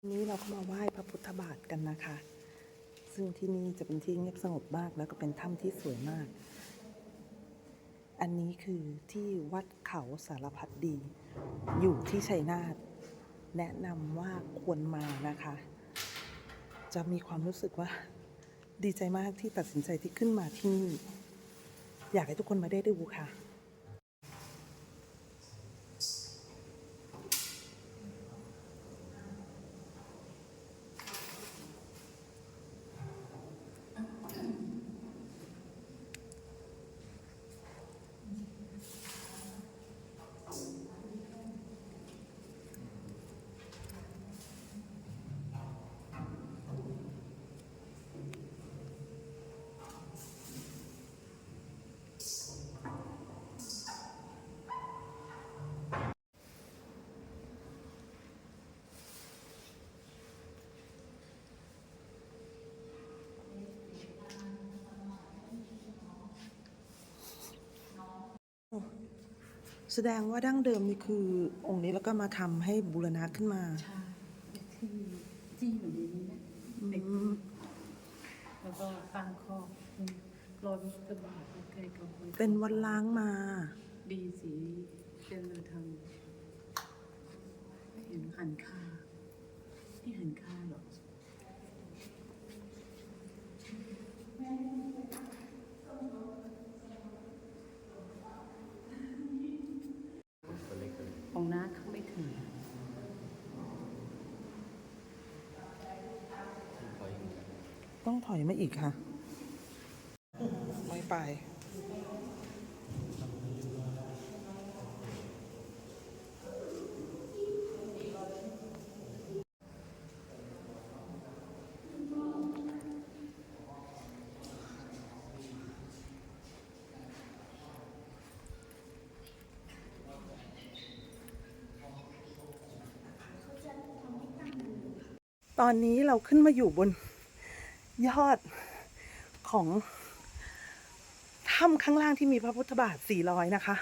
วันนี้เราก็มาไหว้พระพุทธบาทกันนะคะ ซึ่งที่นี่จะเป็นที่เงียบสงบมากแล้วก็เป็นถ้ำที่สวยมาก อันนี้คือที่วัดเขาสารพัดดี อยู่ที่ชัยนาท แนะนำว่าควรมานะคะ จะมีความรู้สึกว่าดีใจมากที่ตัดสินใจที่ขึ้นมาที่นี่ อยากให้ทุกคนมาได้ดูค่ะ แสดงว่าดั้งเดิมนี่คือองค์นี้แล้วก็มาทำให้บูรณะขึ้นมา ใช่ที่ที่อยู่ในนี้นะเด็กแล้วก็ตั้งข้อรอยพระพุทธบาทใกล้กับไว้เป็นวันล้างมา ดีสีเป็นเลยทางเห็นหันคาที่หันคาเหรอ ของน้าเขาไม่ถึง ต้องถอยมาอีกค่ะ ไม่ไป ตอนนี้เราขึ้นมาอยู่บน ยอดของถ้ำข้างล่างที่มีพระพุทธบาทสี่ร้อยนะคะ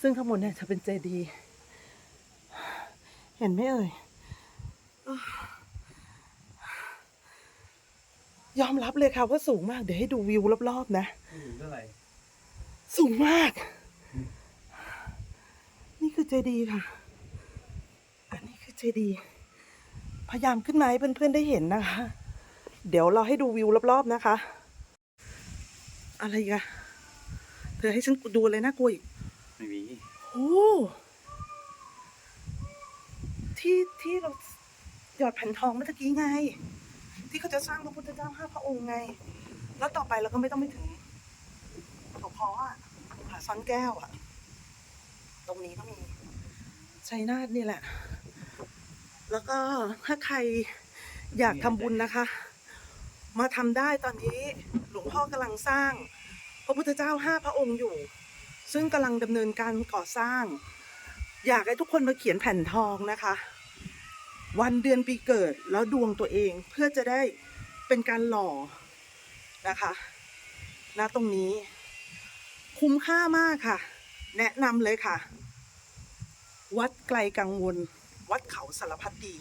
ซึ่งข้างบนเนี่ยจะเป็นเจดีย์เห็นไหมเอ่ย ยอมรับเลยค่ะว่าสูงมาก เดี๋ยวให้ดูวิวรอบๆนะอยู่เท่าไหร่สูงมาก นี่คือเจดีย์ค่ะ อันนี้คือเจดีย์พยายามขึ้นมาให้เพื่อนๆได้เห็นนะคะ เดี๋ยวเราให้ดูวิวรอบๆนะคะ อะไรอีกันเธอให้ฉันดูเลยนะกลัวอีกไม่มีโอ้ที่ที่เราหยอดแผ่นทองเมื่อตะกี้ไง ที่เขาจะสร้างพระพุทธเจ้าห้าพระองค์ไง แล้วต่อไปเราก็ไม่ต้องไปถึงเขาเพาะอะผาซ่อนแก้วอะตรงนี้ก็มีชัยนาทนี่แหละ แล้วก็ถ้าใครอยากทำบุญนะคะ มาทำได้ตอนนี้หลวงพ่อกำลังสร้าง พระพุทธเจ้าห้าพระองค์อยู่ ซึ่งกำลังดำเนินการก่อสร้าง อยากให้ทุกคนมาเขียนแผ่นทองนะคะ วันเดือนปีเกิดแล้วดวงตัวเองเพื่อจะได้เป็นการหล่อนะคะณตรงนี้ คุ้มค่ามากค่ะ แนะนำเลยค่ะ วัดไกลกังวล วัดเขาสารพัดดี